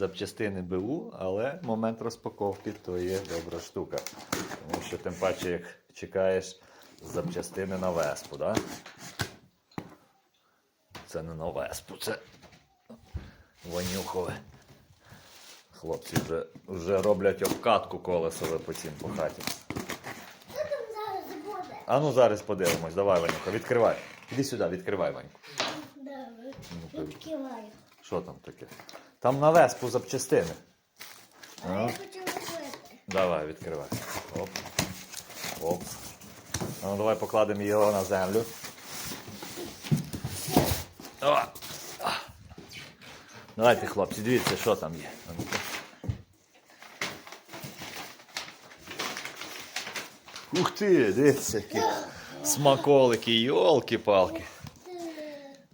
запчастини БУ, але момент розпаковки то є добра штука. Тому що тим паче, як чекаєш запчастини на веспу, да? Це не на веспу, це вонюхове. Хлопці вже, вже роблять обкатку колесове по цим по хаті. А ну зараз подивимось. Давай, Ванюха, відкривай. Іди сюди, відкривай, Ваньку. Давай. Ну, Відкриваю. Що там таке? Там на веспу запчастини. А я хочу. Давай, відкривай. Оп. Оп. Ну, давай покладемо його на землю. О! Давайте, хлопці, дивіться, що там є. Ух ти, дивіться, які смаколики, йолки-палки.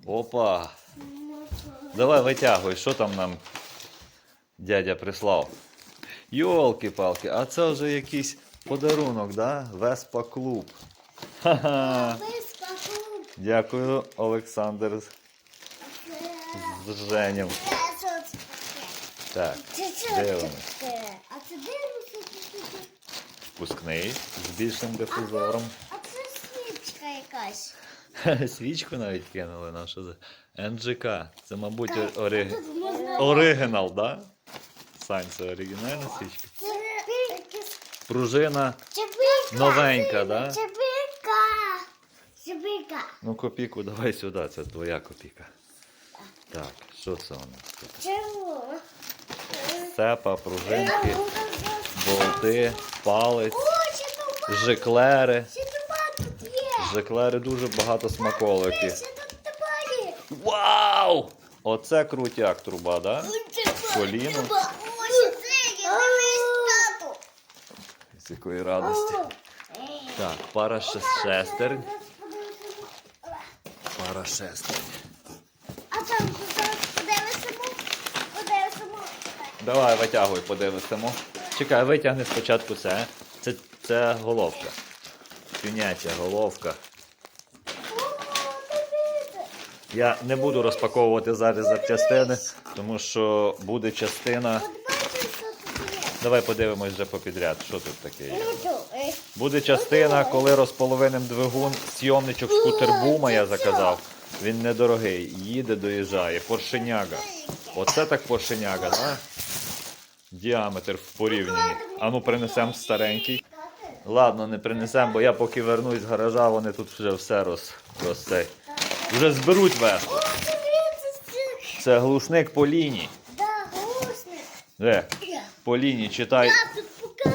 Опа. Давай витягуй, що там нам дядя прислав. Йолки-палки, а це вже якийсь подарунок, да? Веспа клуб. Ха-ха. Виспа тут. Дякую, Олександр з Женєм. Так, дивимось. А це дивимося? Впускний з більшим дифузором. А це свічка якась. Свічку навіть кинули на що за НЖК. Це, мабуть, ори... Оригінал, да? Сань, це оригінальна свічка. Пружина новенька, да? Чебика. Ну, копійку давай сюди, це твоя копійка. Так, що це у нас тут? Чого? Цепа, пружинки, болти, палець, жиклери. Жиклери дуже багато смаколиків. Вау! Оце крутяк труба, да? Коліно. З якої радості. Так, пара шес- шестернь. Пара шестернь. А там подивися, подивися. Давай витягуй, подивимося. Чекай, витягни спочатку це. Це, це головка. Піняча головка. О, дивіться. Я не буду розпаковувати зараз запчастини, тому що буде частина. Давай подивимось вже попідряд, що тут таке є. Буде частина, коли розполовиним двигун, сйомничок скутербума я заказав. Він недорогий. Їде, доїжджає. Поршеняга. Оце так поршеняга, да? Діаметр в порівнянні. А ну принесемо старенький. Ладно, не принесемо, бо я поки вернусь з гаража, вони тут вже все роз, роз. Вже зберуть веску. Це- глушник по лінії. Да, гусник. Де? По лінії читай.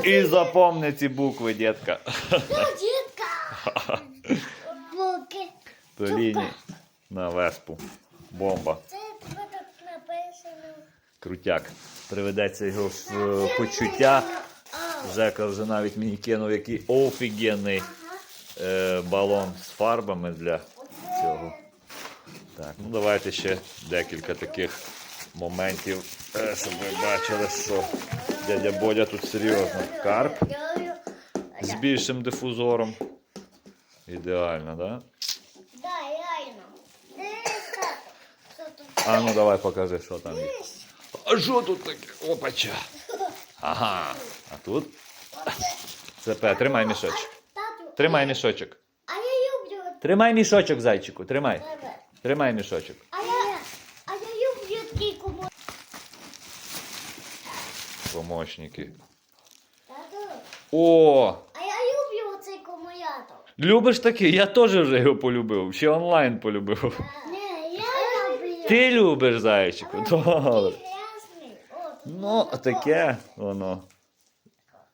І запомни ці букви, дітка. Да, дітка. По лінії на веспу. Бомба. Це написано. Крутяк. Приведеться його в е, почуття. Жека вже навіть мені кинув який офігенний е, балон з фарбами для цього. Так, ну давайте ще декілька таких моментів, е, щоб ви бачили, що дядя Бодя тут серйозно. Карп з більшим дифузором. Ідеально, да? А ну давай покажи, що там є. А що тут таке? Опача. Ага. А тут? Це Пе, тримай мішочок. Тримай мішочок. Тримай мішочок, зайчику, тримай. Тримай мішочок. А я, а я люблю такий кому. Помощники. О! а я люблю оцей акумулятор. Любиш такий? Я теж вже його полюбив. Ще онлайн полюбив. Не, я люблю. Ти любиш зайчику? Добре. Грязний. Ну, таке воно.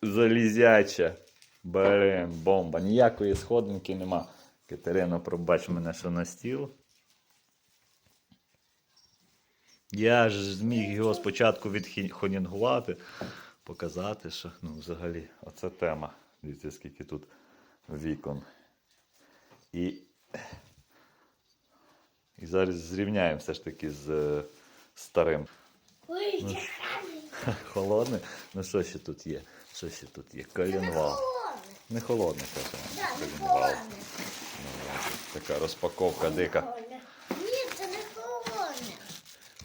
Залізяче. Блін, бомба. Ніякої сходинки нема. Катерина, пробач мене, що на стіл. Я ж зміг його спочатку відхонінгувати, показати, що ну, взагалі, оце тема. Дивіться, скільки тут вікон. І, і зараз зрівняємо все ж таки з е, старим. Ой, гарний. Холодне? Ну що ще тут є? Що ще тут є? Колінвал. Холодний. Не холодне, каже. Не Колінвал. Така розпаковка дика. Ні, це не холодне.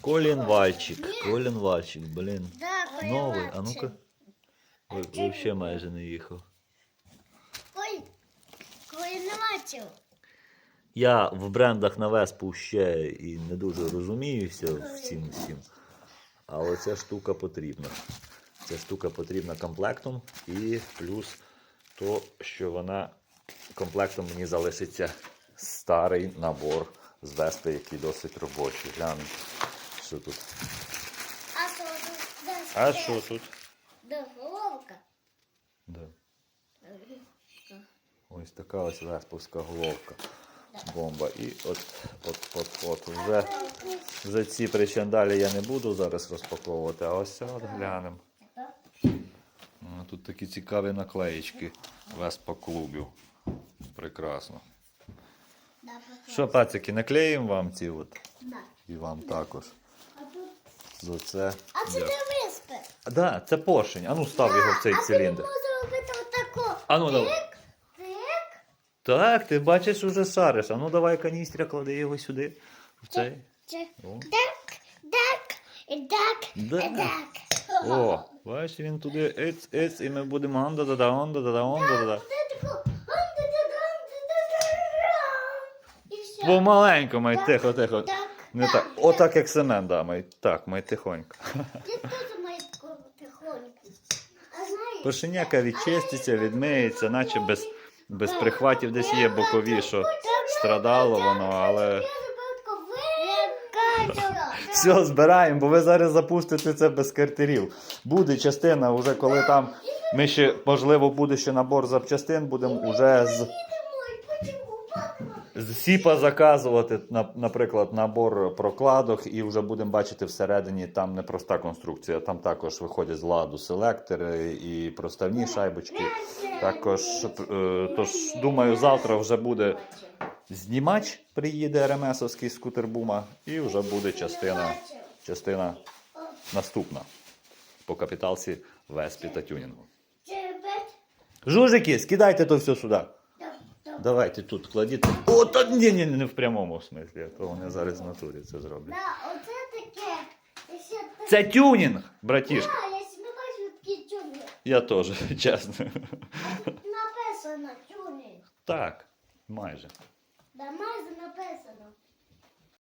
Колінвальчик, колінвальчик, блін. Да, Новий, а ну-ка. Вообще майже не їхав. Не. Я в брендах на Веспу ще і не дуже розуміюся в цім всім. Але ця штука потрібна. Ця штука потрібна комплектом і плюс то, що вона комплектом мені залишиться старий набор з Веспи, який досить робочий. Глянь, що тут. А що тут? А що тут? Головка? Да. Ось така ось весповська головка. Бомба. І от, от, от, от. Вже, вже ці причандалі я не буду зараз розпаковувати, а ось це от глянемо. Тут такі цікаві наклеїчки Веспа клубів. Прекрасно. Да. Що, пацики, наклеїмо вам ці от? Да. І вам також. А. За це. А це не виспи. А, да, це поршень. А ну став його в цей а циліндр. можеш робити отако. А ну, давай. Тик. Так, ти бачиш, уже шариш. А ну давай каністря, клади його сюди. В цей. Тик. Так, так, і так, і так. О, бачиш, він туди ец, ец, і ми будемо онда да да онда да да онда да да. Це тако. ам-да-да-дам-да-да-дам. І все. Помаленьку, май тихо, тихо. Так, Не так. Отак, як семен, да, май. Так, май тихонько. Теж. А знаєш, Пошеняка відчиститься, відмиється, наче без, без прихватів десь є бокові, що страдало воно, але. Все, збираємо, бо ви зараз запустите це без картерів. Буде частина, вже коли там ми ще, можливо, буде ще набор запчастин, будемо вже з, з сіпа заказувати, на- наприклад, набор прокладок, і вже будемо бачити всередині там не проста конструкція. Там також виходять з ладу селектори і проставні шайбочки. Також, е, тож, думаю, завтра вже буде знімач, приїде РМСовський скутер бума, і вже буде частина, частина наступна по капіталці Веспі та тюнінгу. Жужики, скидайте то все сюди. Давайте тут кладіть. О, та ні, ні, не в прямому смислі, а то вони зараз в натурі це зроблять. Да, оце таке. І ще таке. Це тюнінг, братішка. Да, я себе бачу такі тюни. Я теж, чесно. Написано тюни. Так, майже.